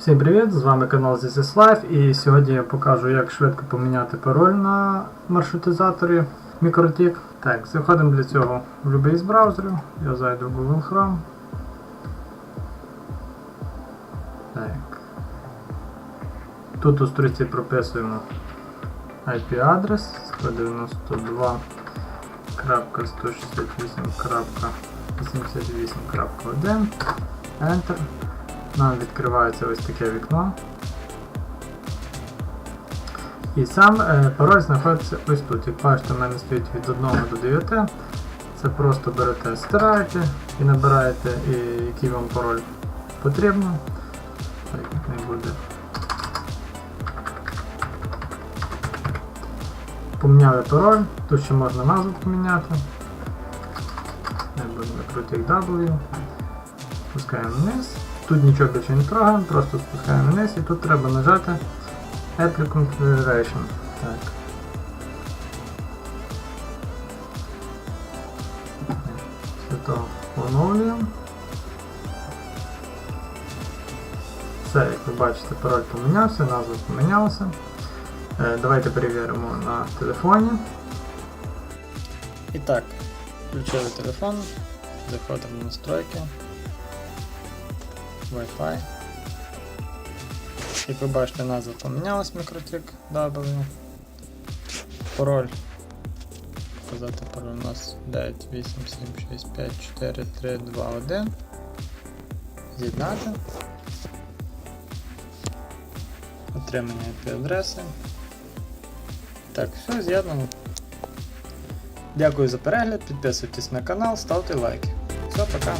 Всім привіт! З вами канал This Life і сьогодні я покажу, як швидко поміняти пароль на маршрутизаторі MikroTik. Так, заходимо для цього в будь-який з браузерів. Я зайду в Google Chrome. Так. Тут у стрічці прописуємо IP-адрес 192.168.88.1 Enter. Нам відкривається ось таке вікно. І сам е, пароль знаходиться ось тут. Як бачите, в мене стоїть від 1 до 9. Це просто берете, стираєте і набираєте, і, який вам пароль потрібно. Так, не буде. Поміняли пароль, тут ще можна назву поміняти. Не будемо крутих W. Спускаємо вниз. Тут нічого більше не трогаємо, просто спускаємо вниз і тут треба нажати Apply Configuration. Так. Після того оновлюємо. Все, як ви бачите, пароль помінявся, назва помінялася. Е, Давайте перевіримо на телефоні. І так, включили телефон, заходимо в настройки. Wi-Fi. Як ви бачите, назва помінялась Microtik W. Пароль. Показати пароль у нас 9, 8, 7, 6, 5, 4, 3, 2, 1. З'єднати. Отримання IP-адреси. Так, все з'єднано. Дякую за перегляд, підписуйтесь на канал, ставте лайки. Все, пока.